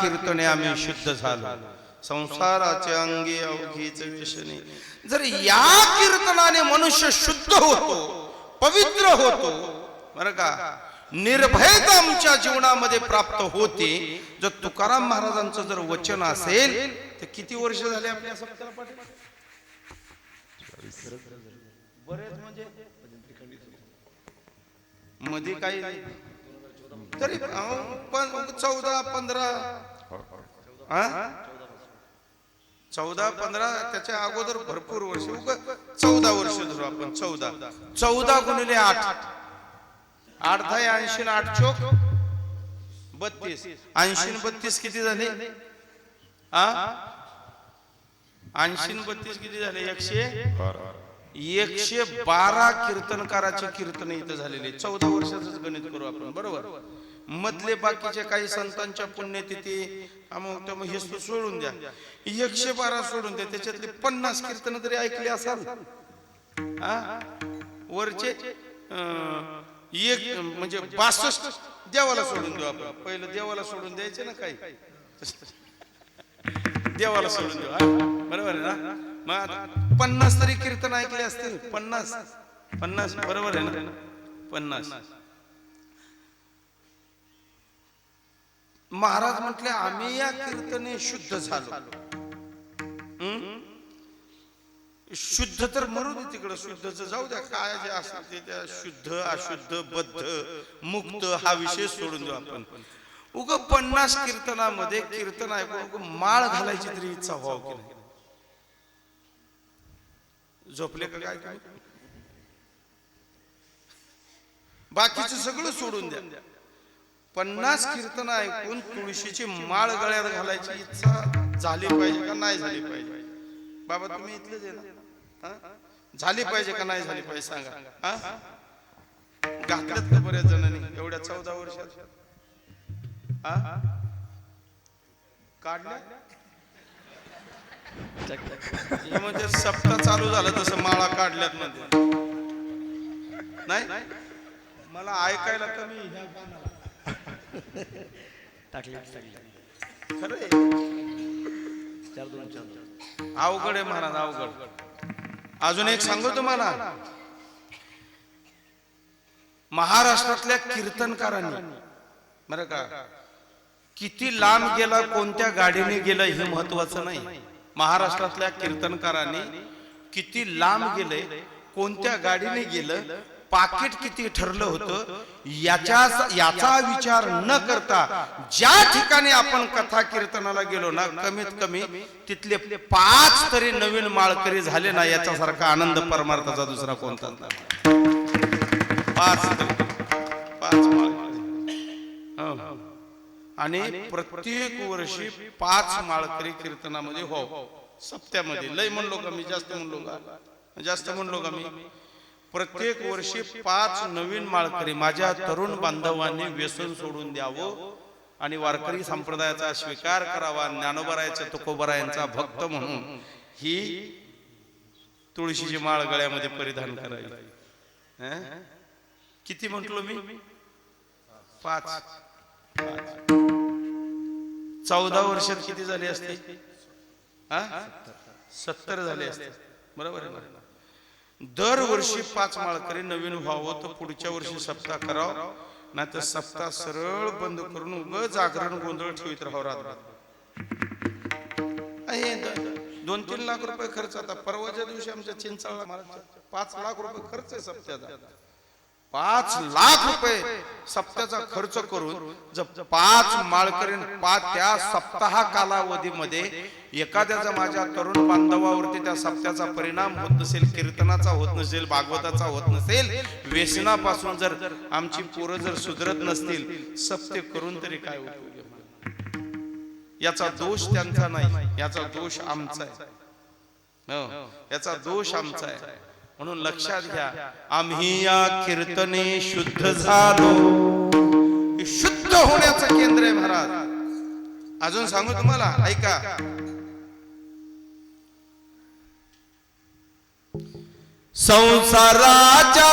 कीर्तने आम्ही शुद्ध झालो. संसाराचे अंगी अवघीच व्यसनी जर या कीर्तनाने मनुष्य शुद्ध होतो पवित्र होतो बर का? निर्भयता आमच्या जीवनामध्ये प्राप्त होते. जर तुकाराम महाराजांचं जर वचन असेल तर किती वर्ष झाले आपल्या बरेच म्हणजे? मध्ये काही नाही. तरी चौदा पंधरा. चौदा पंधरा त्याच्या अगोदर भरपूर वर्ष. चौदा वर्ष धरू आपण चौदा. चौदा गुणिले आठ. आठ दहा ऐंशी आठ चोक. बत्तीस. ऐंशी बत्तीस किती झाले? ऐंशी बत्तीस किती झाले? एकशे? एकशे बारा कीर्तनकाराचे कीर्तन इथं झालेले चौदा वर्षाच गणित करू आपण. बरोबर? मधले बाकीचे काही संतांच्या पुण्यतिथी हे सोडून द्या. एकशे बारा सोडून द्या. त्याच्यातले पन्नास कीर्तन तरी ऐकले असाल वरचे एक म्हणजे बासष्ट देवाला सोडून देऊ आपण. पहिलं देवाला सोडून द्यायचे ना काही? देवाला सोडून देऊ बरोबर आहे ना? मग पन्नास तरी कीर्तन ऐकले असतील. पन्नास. पन्नास बरोबर आहे ना? पन्नास. महाराज म्हटले आम्ही या कीर्तने शुद्ध झालो? शुद्ध तर मरू दे तिकडं. शुद्धच जाऊ द्या. काय जे असेल ते त्या शुद्ध अशुद्ध बद्ध मुक्त हा विषय सोडून देऊ आपण. उग पन्नास कीर्तनामध्ये कीर्तन ऐकून माळ घालायची तरी इच्छा व्हाव की नाही? झोपले का काय तुम्ही? बाकीचं सगळं सोडून द्या. पन्नास कीर्तन ऐकून तुळशीची माळ गळ्यात घालायची इच्छा झाली पाहिजे का नाही झाली पाहिजे? बाबा तुम्ही इथलेच आहे ना? हा? झाली पाहिजे का नाही झाली पाहिजे सांगा. हा? घातल्यात का बऱ्याच जणांनी? एवढ्या चौदा वर्षात? हा? काढल्या? हे म्हणजे सप्ताह चालू झालं तसं माळा काढल्यात मध्ये. नाही? मला ऐकायला कमी ह्या गाण्याला. टाकली टाकली. खरं आहे. चार दोन चार दोन. अवघड आहे महाराज अवघड. अजून एक सांगू तुम्हाला? महाराष्ट्रातल्या कीर्तनकारांनी बरं का किती लांब गेला कोणत्या गाडीने गेला हे महत्वाचं नाही. महाराष्ट्रातल्या कीर्तनकारांनी किती लांब गेले कोणत्या गाडीने गेलं पाकिट किती ठरलं होतं याच्या याचा विचार न करता ज्या ठिकाणी आपण कथा कीर्तनाला गेलो ना कमीत कमी तिथले पाच तरी नवीन माळकरी झाले ना याच्यासारखा आनंद परमार्थाचा दुसरा कोणता पाच पाच माळकरी हो. आणि प्रत्येक वर्षी पाच माळकरी कीर्तनामध्ये हो. सप्त्यामध्ये. लय म्हणलो का मी? जास्त म्हणलो का? जास्त म्हणलो का मी? प्रत्येक वर्षी पाच नवीन माळकरी माझ्या तरुण बांधवांनी व्यसन सोडून द्यावं आणि वारकरी संप्रदायाचा स्वीकार करावा ज्ञानोबरायचा तुकोबरायांचा भक्त म्हणून ही तुळशीची माळ गळ्यामध्ये परिधान करावी. हं? किती म्हटलो मी? पाच. पाच. चौदा वर्षात किती झाले असते? हा? सत्तर झाले असते. बरोबर आहे दरवर्षी पाच माळकरी नवीन व्हावं तर पुढच्या वर्षी सप्ताह करावं. नाही तर सप्ताह सरळ बंद करून उग जागरण गोंधळ ठेवित राहावं रात्र दोन तीन लाख रुपये खर्च आता. परवाच्या दिवशी आमच्या चिंचाळला पाच लाख रुपये खर्च आहे सप्त्याचा पाच लाख रुपये सप्त्याचा खर्च करून जर पाच माळकरी पाच त्या सप्ताह कालावधीमध्ये एखाद्याचा माझ्या तरुण बांधवावरती त्या सप्त्याचा परिणाम होत नसेल कीर्तनाचा होत नसेल भागवताचा होत नसेल व्यसनापासून जर आमची पोरं जर सुधरत नसतील सप्ते करून तरी काय उपयोग? याचा दोष त्यांचा नाही याचा दोष आमचा आहे. हो, याचा दोष आमचा आहे. म्हणून लक्षात घ्या आम्ही या कीर्तने शुद्ध झालो. शुद्ध होण्याचं केंद्र आहे महाराज. अजून सांगू तुम्हाला? ऐका. संसाराच्या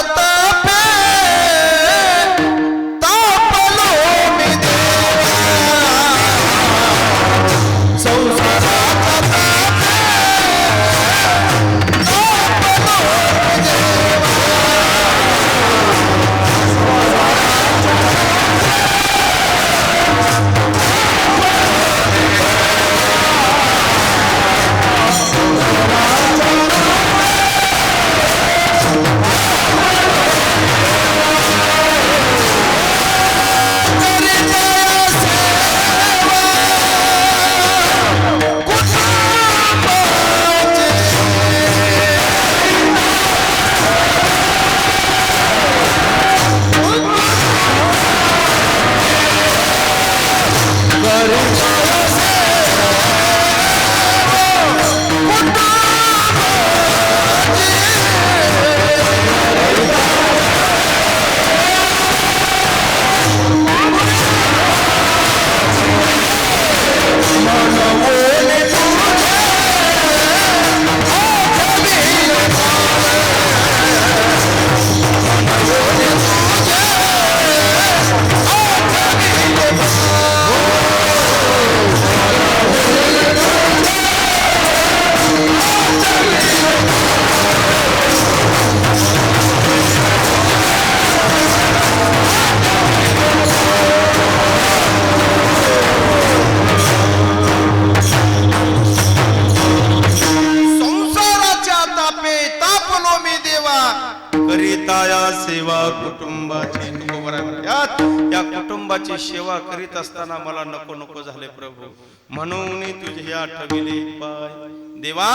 सेवा करीत असताना मला नको नको झाले प्रभू. म्हणून तुझे आठविले पाय देवा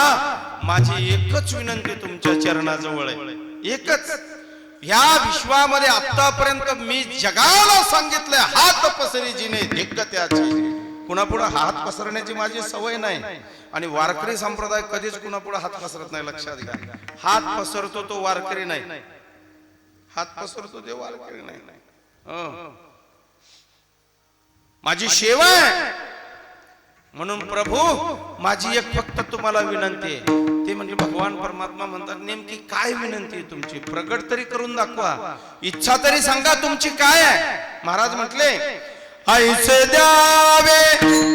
माझी एकच विनंती तुमच्या चरणाजवळ आहे. एकच. ह्या विश्वामध्ये आतापर्यंत मी जगाला सांगितलंय हात पसरी जिने धिक्क त्याची. कुणापुढे हात पसरण्याची माझी सवय नाही. आणि वारकरी संप्रदाय कधीच कुणापुढे हात पसरत नाही लक्षात घ्या. हात पसरतो तो वारकरी नाही. हात पसरतो ते वारकरी नाही. माझी सेवा आहे. म्हणून प्रभू माझी एक फक्त तुम्हाला विनंती आहे. ते म्हणजे भगवान परमात्मा म्हणतात नेमकी काय विनंती आहे तुमची? प्रगट तरी करून दाखवा. इच्छा तरी सांगा तुमची काय आहे. महाराज म्हटले ऐसे द्यावे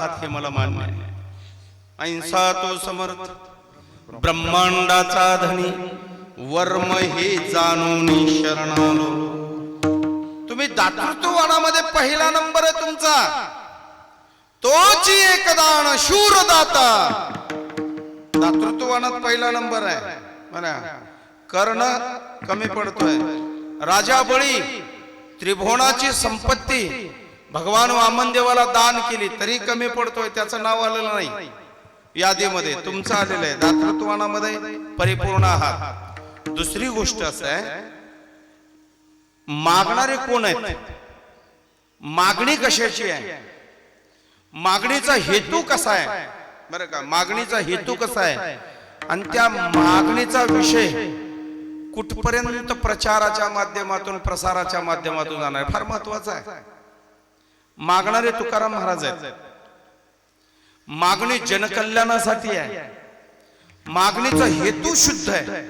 आहात हे मला मान्य आहे. अहिंसा तो समर्थ ब्रह्मांडाचा धनी वर्म हे जाणून शरणालो. तुम्ही दातृत्ववानामध्ये पहिला नंबर आहे तुमचा. तोची एकदान शूर दाता दातृत्ववानात पहिला नंबर आहे. म्हणा कर्ण कमी पडतोय. राजा बळी त्रिभुवनाची संपत्ती भगवान वामन देवाला दान केली तरी कमी पडतोय त्याचं नाव आलेलं नाही. यादीमध्ये तुमचं आलेलं आहे दातृत्वानामध्ये परिपूर्ण आहात दुसरी गोष्ट असं आहे मागणारे कोण आहेत? मागणी कशाची आहे? मागणीचा हेतू कसा आहे? बरं का मागणीचा हेतू कसा आहे? आणि त्या मागणीचा विषय कुठपर्यंत प्रचाराच्या माध्यमातून प्रसाराच्या माध्यमातून जाणार फार महत्त्वाचा आहे. मागणारे तुकाराम महाराज आहेत. मागणी जनकल्याणासाठी आहे. मागणीचा हेतू शुद्ध आहे.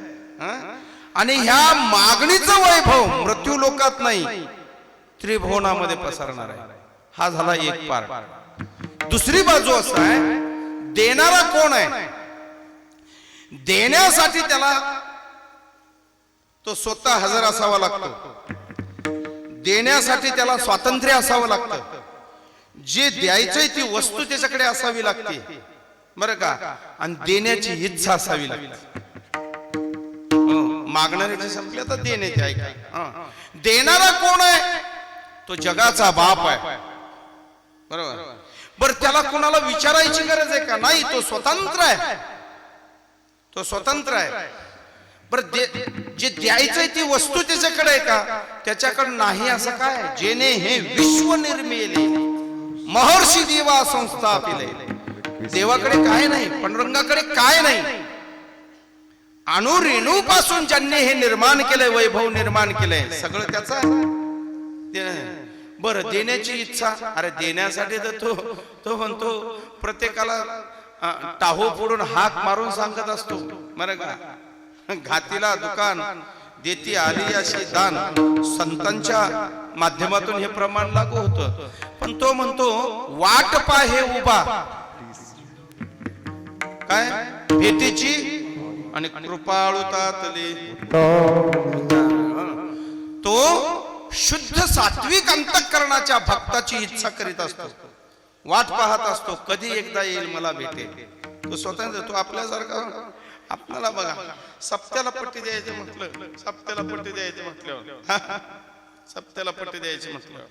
आणि ह्या मागणीचं वैभव मृत्यू लोकात नाही त्रिभुवनामध्ये पसरणार आहे. हा झाला एक पार्ट दुसरी बाजू असं आहे देणारा कोण आहे? देण्यासाठी त्याला तो स्वतः हजर असावा लागतो. देण्यासाठी त्याला स्वातंत्र्य असावं लागतं. जे द्यायचंय ती वस्तू त्याच्याकडे असावी लागते. बरं का? आणि देण्याची इच्छा असावी लागते. हं, मागणाऱ्याचे संपले तर देण्याची ऐका. हं. देणारा कोण आहे? तो जगाचा बाप आहे. बरोबर? बर त्याला कोणाला विचारायची गरज आहे का? नाही तो स्वतंत्र आहे. तो स्वतंत्र आहे. बर जे द्यायचंय ती वस्तू त्याच्याकडे आहे का? त्याच्याकडे नाही असं काय? जेने हे विश्व निर्मिले महर्षी देवा संस्था देवाकडे काय नाही पांडुरंगाकडे काय नाही. अणु रेणू पासून ज्यांनी हे निर्माण केलंय वैभव निर्माण केलंय सगळं त्याचा बर देण्याची इच्छा अरे देण्यासाठी तर तो तो म्हणतो प्रत्येकाला टाहो फोडून हाक मारून सांगत असतो. बरं का? घातीला दुकान देती आली अशी दान. संतांच्या माध्यमातून हे प्रमाण लागू होतं. पण तो म्हणतो वाट पाहे उभा. काय? भेटीची? आणि कृपाळुतातली तो शुद्ध सात्विक अंतकरणाच्या भक्ताची इच्छा करीत असतो. वाट पाहत असतो कधी एकदा येईल मला भेटेल तो स्वतंत्र तो आपल्यासारखा. आपल्याला बघा सप्त्याला पट्टी द्यायची म्हटलं. सप्त्याला पट्टी द्यायची म्हटलं. सप्त्याला पट्टी द्यायची म्हटलं.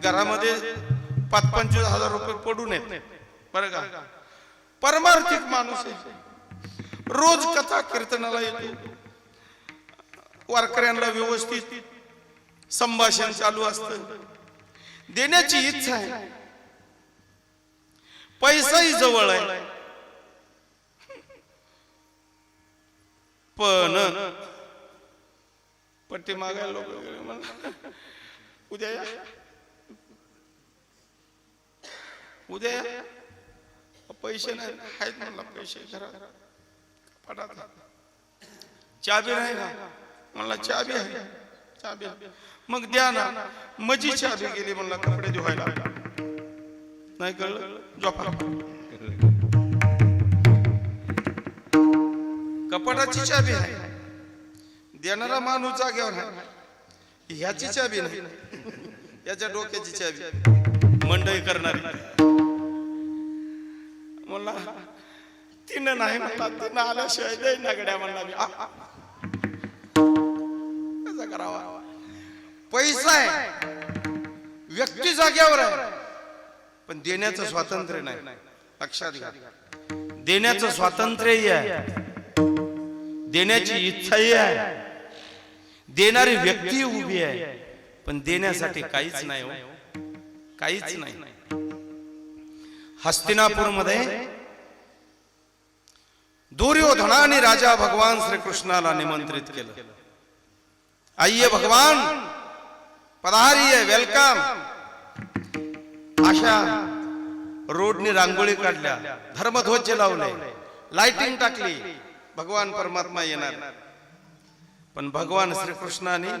घरामध्ये पाच पंचवीस हजार रुपये पडून येत बरं का? परमार्थिक माणूस आहे. रोज कथा कीर्तनाला येतो. वारकऱ्यांना व्यवस्थित संभाषण चालू असत. देण्याची इच्छा आहे. पैसाही जवळ आहे. पण. पट्टी मागायला लोक वगैरे उद्या या. उद्या या. पैसे नाही. आहेत म्हणला पैसे घरा पटात. चाबी नाही ना? म्हणला चाबी आहे. चाबी मग द्या ना. मजी चाबी गेली म्हणला कपडे धुवायला. नाही कळलं? झोपा. कपाटाची चाबी आहे. देणारा माणूस जाग्यावर आहे. ह्याची चाबी नाही. याच्या डोक्याची चाबी. मंडई करणारी. म्हणला तिनं नाही म्हणला तिनं आल्याशिवाय दे ना गड्या म्हणला मी. कसा करावा? पैसा आहे. व्यक्ती जाग्यावर आहे. पण देण्याचं स्वातंत्र्य नाही. लक्षात घ्या. देण्याचं स्वातंत्र्यही आहे. देण्याची इच्छाही आहे. देणारी व्यक्ती उभी आहे. पण देण्यासाठी काहीच नाही हो. काहीच नाही. हस्तिनापूरमध्ये दुर्योधनाने राजा भगवान श्रीकृष्णाला निमंत्रित केलं. आइये भगवान पधारिये वेलकम. अशा रोडनी रांगोळी काढल्या धर्मध्वज लावले लाइटिंग टाकली. भगवान परमात्मा येणार. पण भगवान श्रीकृष्णाने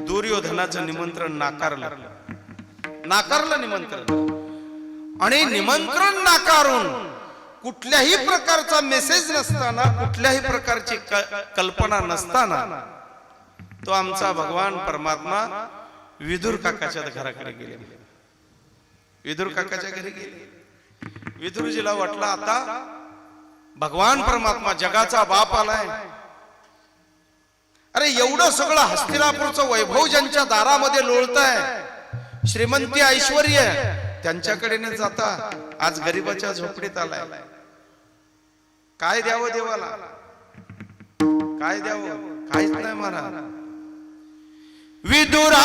दुर्योधनाचं निमंत्रण नाकारलं. नाकारलं निमंत्रण. आणि निमंत्रण नाकारून कुठल्याही प्रकारचा मेसेज नसताना कुठल्याही प्रकारची क- कल्पना नसताना तो आमचा भगवान परमात्मा विदुर काकाच्या घराकडे गेले. विदुर काकाच्या घरी गेले. विदुरजीला वाटलं आता भगवान परमात्मा जगाचा बाप आलाय. अरे एवढं सगळं हस्तिनापूरचं वैभव ज्यांच्या दारामध्ये लोळत आहे श्रीमंती ऐश्वर्य त्यांच्याकडे न जाता आज गरीबाच्या झोपडीत आलाय. काय द्यावं देवाला? काय द्यावं? काहीच नाही महाराज विदुरा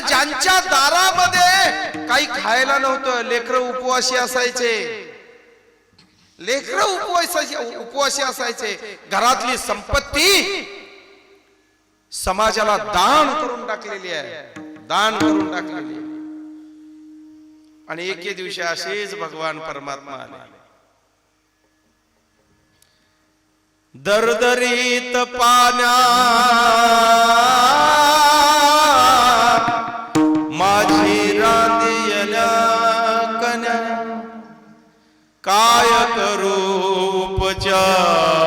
ज्यांच्या दारामध्ये काही खायला नव्हतं लेकर उपवासी असायचे. लेकर उपवासाची उपवासी असायचे. घरातली संपत्ती समाजाला दान करून टाकलेली आहे. दान करून टाकलेली आणि एके दिवशी असेच भगवान परमात्मा आले. दरदरीत पाण्या माझी रांदियल्या कन्या काय करू उपचार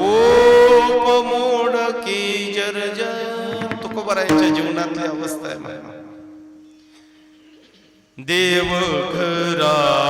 ओप मोड की जर्जर तुकोबरायांच्या जीवनातली अवस्था आहे माझ्या देव आला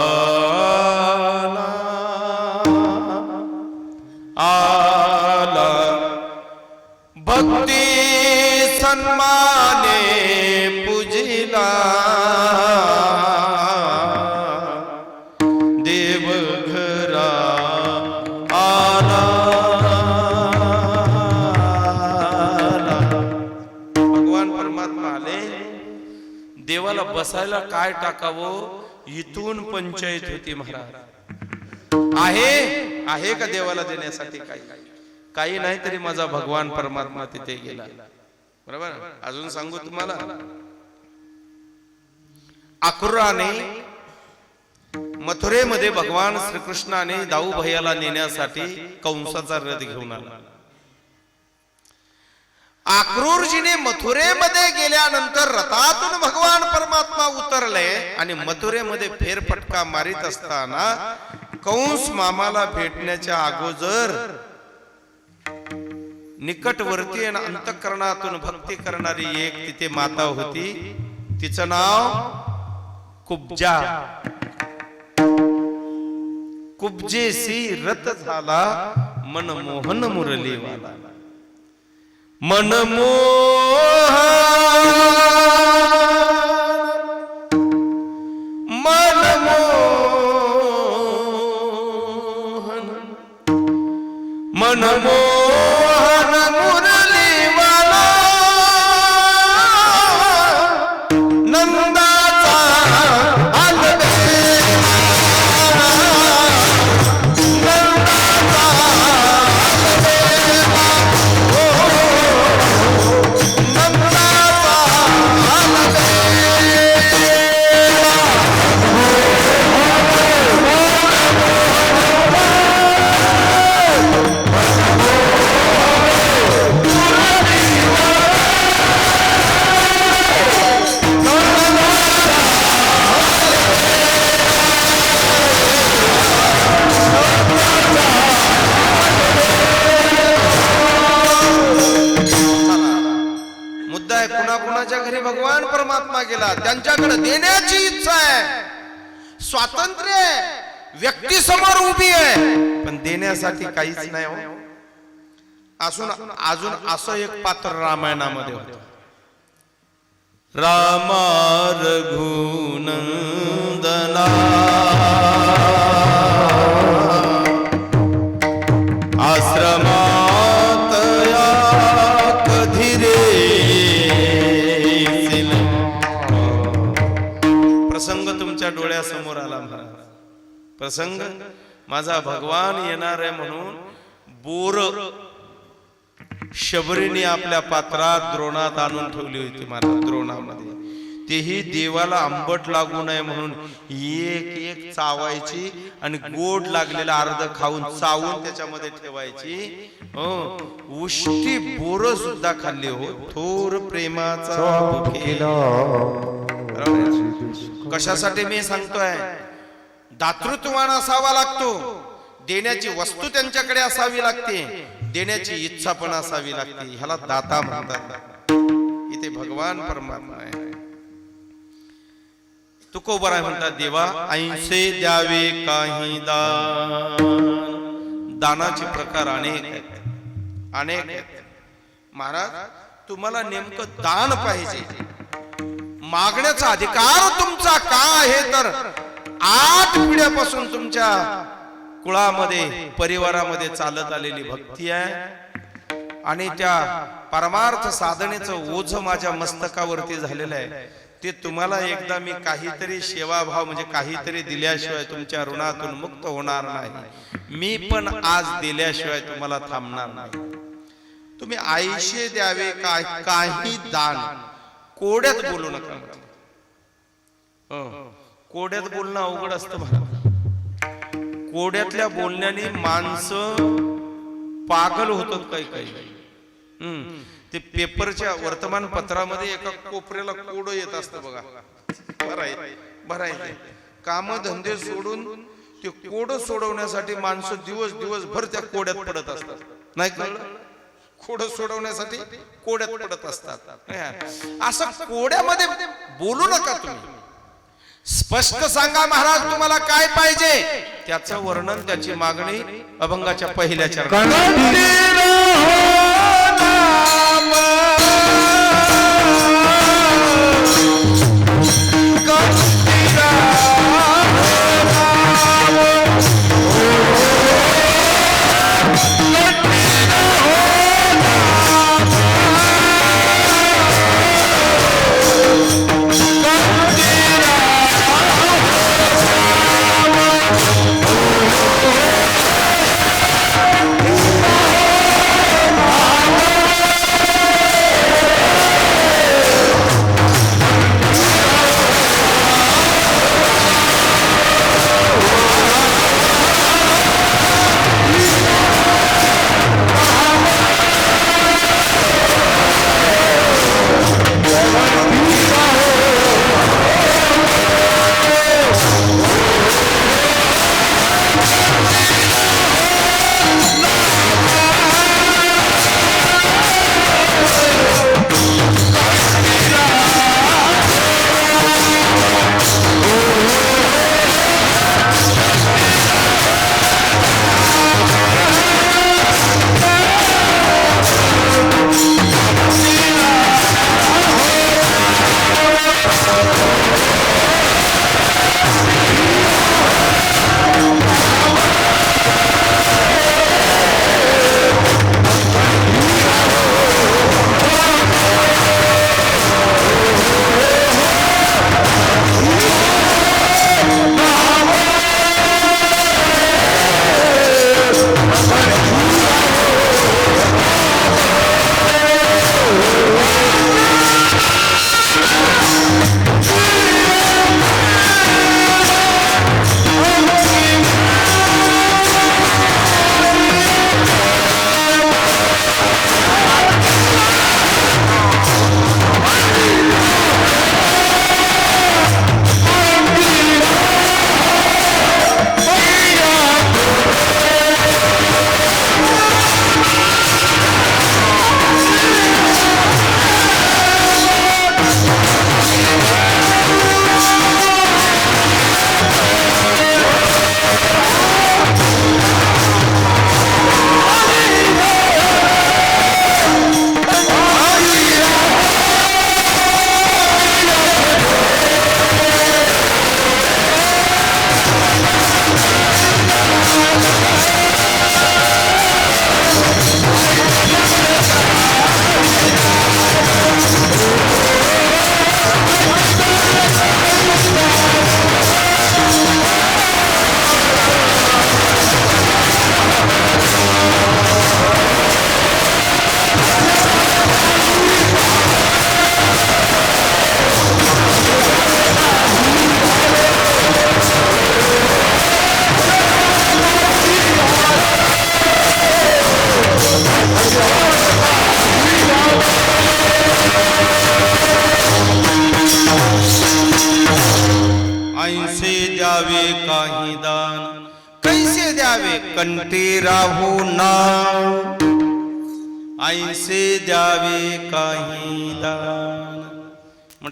बसायला काय टाकावं? इथून पंचायत होती महाराज. आहे? आहे का देवाला देण्यासाठी काही? काही नाही तरी माझा भगवान परमात्मा तिथे गेला. बरोबर? अजून सांगू तुम्हाला? अक्रूराने मथुरेमध्ये भगवान श्रीकृष्णाने दाऊ भैयाला नेण्यासाठी कंसाचा रथ घेऊन आला. आक्रूरजीने मथुरेमध्ये गेल्यानंतर रथातून भगवान परमात्मा उतरले आणि मथुरेमध्ये फेरफटका मारित असताना कंस मामाला भेटण्याच्या अगोदर निकटवर्ती आणि अंतकरणातून भक्ती करणारी एक तिथे माता होती. तिचं नाव कुब्जा. कुब्जेसी रथ झाला मनमोहन मुरलीवाला. मनमोहन कुणाकुणाच्या घरी भगवान परमात्मा गेला त्यांच्याकडे देण्याची इच्छा आहे. स्वातंत्र्य आहे. व्यक्ती समोर उभी आहे. पण देण्यासाठी काहीच नाही हो. असून अजून असं एक पात्र रामायणामध्ये होत. रामा रघुनंदना प्रसंग माझा भगवान येणार आहे म्हणून बोर शबरीने आपल्या पात्रात द्रोणात आणून ठेवली होती महाराज द्रोणामध्ये. तेही देवाला आंबट लागू नये म्हणून एक एक चावायची आणि गोड लागलेला अर्ध खाऊन चावून त्याच्यामध्ये ठेवायची. हो. उष्टी बोर सुद्धा खाल्ली हो. थोर प्रेमाचा. कशासाठी मी सांगतोय? दातृत्वान असावा लागतो. देण्याची वस्तू त्यांच्याकडे असावी लागते. देण्याची इच्छा पण असावी लागते. ह्याला दाता म्हणतात. इथे भगवान परमात्मा आहे. तुकोबर आहे म्हणतात देवा ऐंसे द्यावे काही दान. दानाचे प्रकार अनेक आहेत. अनेक आहेत. महाराज तुम्हाला नेमकं दान पाहिजे. मागण्याचा अधिकार तुमचा का आहे तर आठ पिढ्यापासून तुमच्या कुळामध्ये परिवारामध्ये चालत आलेली भक्ती आहे. आणि त्या परमार्थ साधनेचं ओझ माझ्या मस्तकावरती झालेलं आहे. ते तुम्हाला एकदा मी काहीतरी सेवाभाव म्हणजे काहीतरी दिल्याशिवाय तुमच्या ऋणातून मुक्त होणार नाही. मी पण आज दिल्याशिवाय तुम्हाला थांबणार नाही. तुम्ही आईशे द्यावे काय काही दान. कोड्यात बोलू नका हो. कोड्यात बोलणं अवघड असतं मला कोड्यातल्या बोलण्याने माणसं पागल होतात काही काही. हम्म. ते पेपरच्या वर्तमानपत्रामध्ये एका कोपऱ्याला कोड येत असतं बघा. भराय भरायचे काम धंदे सोडून ते कोड सोडवण्यासाठी माणसं दिवस दिवसभर त्या कोड्यात पडत असतात. नाही कळलं? कोड सोडवण्यासाठी कोड्यात पडत असतात. असं कोड्यामध्ये बोलू नका तुम्ही. स्पष्ट सांगा महाराज तुम्हाला काय पाहिजे? त्याचं वर्णन त्याची मागणी अभंगाच्या पहिल्या चरणात.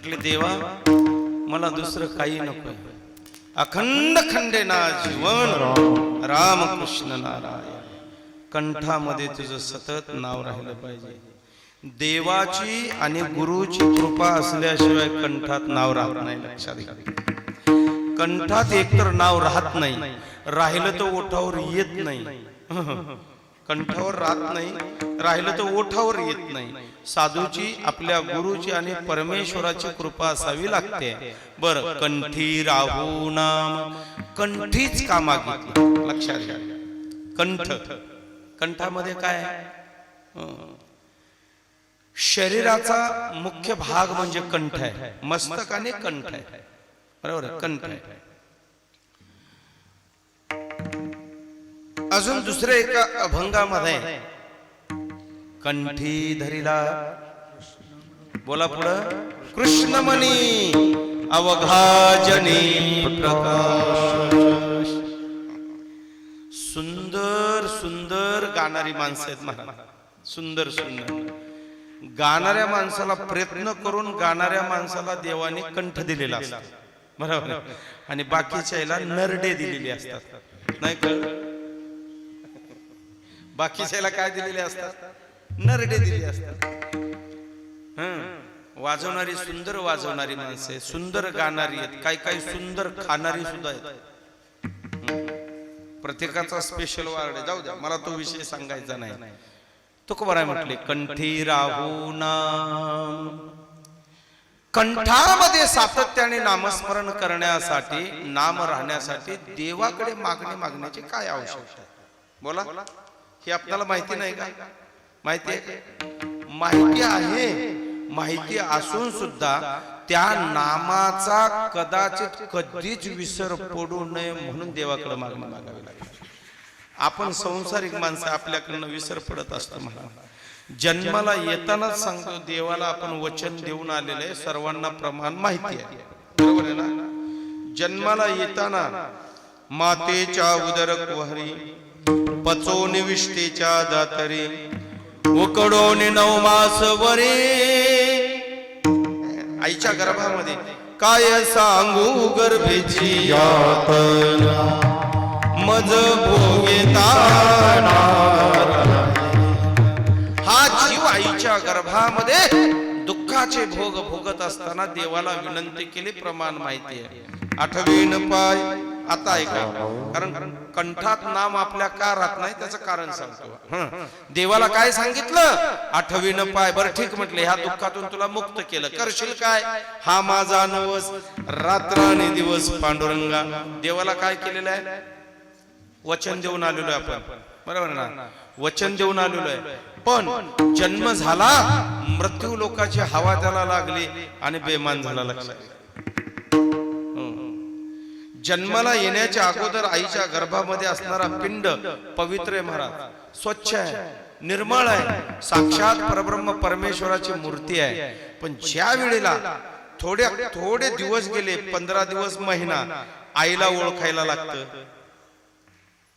म्हटले देवा मला दुसरं काही नको अखंड खंडे ना जीवन रामकृष्ण नारायण. कंठामध्ये तुझं सतत नाव राहिलं पाहिजे. देवाची आणि गुरुची कृपा असल्याशिवाय कंठात नाव राहत नाही लक्षात घ्या कंठात एकतर नाव राहत नाही राहिलं तर ओठावर येत नाही. कंठावर राहत नाही राहिलं तर ओठावर येत नाही. साधूची आपल्या गुरुची आणि परमेश्वराची कृपा असावी लागते. बर कंठी राहू नाम. कंठीच कामा लक्षात घ्या. कंठ. कंठामध्ये काय? शरीराचा मुख्य भाग म्हणजे कंठ आहे. मस्तक आणि कंठ आहे. बरोबर कंठ आहे. अजून दुसऱ्या एका अभंगामध्ये कंठी धरिला बोला पुढं. कृष्णमणी अवघाजनी प्रकाश. सुंदर सुंदर गाणारी माणसं आहेत महाराज. सुंदर सुंदर. गाणाऱ्या माणसाला प्रयत्न करून गाणाऱ्या माणसाला देवाने कंठ दिलेला असतो. बरोबर? आणि बाकीच्याला नरडे दिलेले असतात. नाही कळ बाकीच्याला काय दिलेले असतात? नरडे दिलेले असतात. हं. वाजवणारी सुंदर वाजवणारी माणसं सुंदर गाणारी आहेत. काही काही सुंदर खाणारी सुद्धा आहेत. प्रत्येकाचा स्पेशल वार्ड आहे. जाऊ द्या. मला तो विषय सांगायचा नाही. तुकोबाराय म्हटले. कंठी राहू नाम. कंठामध्ये सातत्याने नामस्मरण करण्यासाठी नाम राहण्यासाठी देवाकडे मागणी मागण्याची काय आवश्यकता आहे? बोला. हे आपल्याला माहिती नाही का? माहिती आहे? माहिती आहे माहिती असून सुद्धा त्या नामाचा कदाचित कधीच विसर पडू नये म्हणून देवाकडे मागणी मागावी लागते. आपण संसारिक माणसं आपल्याकडनं विसर पडत असतो मला जन्माला येतानाच सांगतो देवाला आपण वचन देऊन आलेले सर्वांना प्रमाण माहिती आहे. बरोबर आहे ना? जन्माला येताना मातेच्या उदर कुहरी पचो निविष्टेच्या दातरी. उकडोन नऊ मास वरे. आईच्या गर्भामध्ये. काय सांगू गर्भेची यातना. मज भोगेता हा जीव आईच्या गर्भामध्ये दुःखाचे भोग भोगत असताना देवाला विनंती केली प्रमाण माहिती आहे. आठवीन पाय. आता ऐका. कारण कंठात नाम आपल्या का राहत नाही त्याचं कारण सांगतो. देवाला काय सांगितलं? आठवीन पाय बरं ठीक म्हटले ह्या दुःखातून तुला मुक्त केलं. करशील काय? हा माझा नवस. रात्र आणि दिवस पांडुरंगा. देवाला काय केलेलं आहे? वचन देऊन आलेलो आहे आपण. बरोबर ना? वचन देऊन आलेलो आहे. पण जन्म झाला मृत्यू लोकाची हवा त्याला लागली आणि बेमान झाला लक्षात. हं. जन्माला येण्याच्या अगोदर आईच्या गर्भामध्ये असणारा पिंड पवित्र आहे महाराज. स्वच्छ आहे निर्मळ आहे. साक्षात परब्रह्म परमेश्वराची मूर्ती आहे. पण ज्या वेळेला थोड्या थोडे दिवस गेले पंधरा दिवस महिना आईला ओळखायला लागतं.